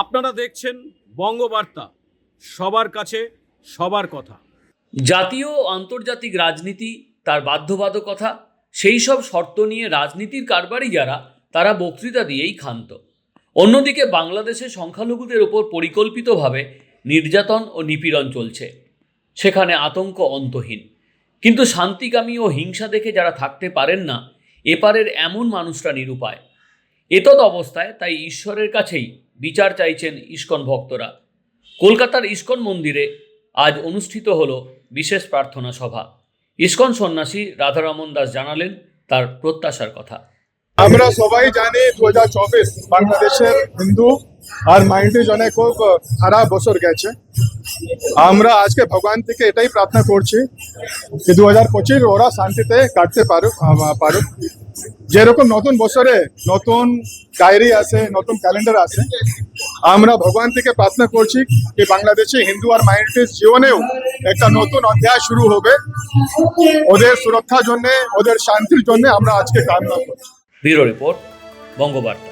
আপনারা দেখছেন বঙ্গবার্তা। সবার কাছে সবার কথা। জাতীয় আন্তর্জাতিক রাজনীতি তার বাধ্যবাধকতা, সেই সব শর্ত নিয়ে রাজনীতির কারবারই যারা, তারা বক্তৃতা দিয়েই ক্ষান্ত। অন্যদিকে বাংলাদেশে সংখ্যালঘুদের ওপর পরিকল্পিতভাবে নির্যাতন ও নিপীড়ন চলছে। সেখানে আতঙ্ক অন্তহীন। কিন্তু শান্তিকামী ও হিংসা দেখে যারা থাকতে পারেন না, এপারের এমন মানুষরা নিরুপায়। এতদ অবস্থায় তাই ঈশ্বরের কাছেই বিচার চাইছেন ইস্কন ভক্তরা। কলকাতার ইস্কন মন্দিরে আজ অনুষ্ঠিত হল বিশেষ প্রার্থনা সভা। ইস্কন সন্ন্যাসী রাধারমন দাস জানালেন তার প্রত্যাশার কথা। আমরা সবাই জানি দু হাজার চব্বিশ বাংলাদেশের হিন্দু আর মাইন্ডে জনে খুব খারাপ বছর গেছে। আমরা আজকে ভগবান থেকে এটাই প্রার্থনা করছি যে দু হাজার পঁচিশ ওরা শান্তিতে কাটতে পারুক পারুক। যেরকম নতুন বছরে নতুন ডায়েরি আছে, নতুন ক্যালেন্ডার আছে, আমরা ভগবান থেকে প্রার্থনা করছি যে বাংলাদেশে হিন্দু আর মাইনরিটির জীবনেও একটা নতুন অধ্যায় শুরু হবে। ওদের সুরক্ষার জন্য, ওদের শান্তির জন্য আমরা আজকে কামনা করছি। Bureau report, Bangabarta.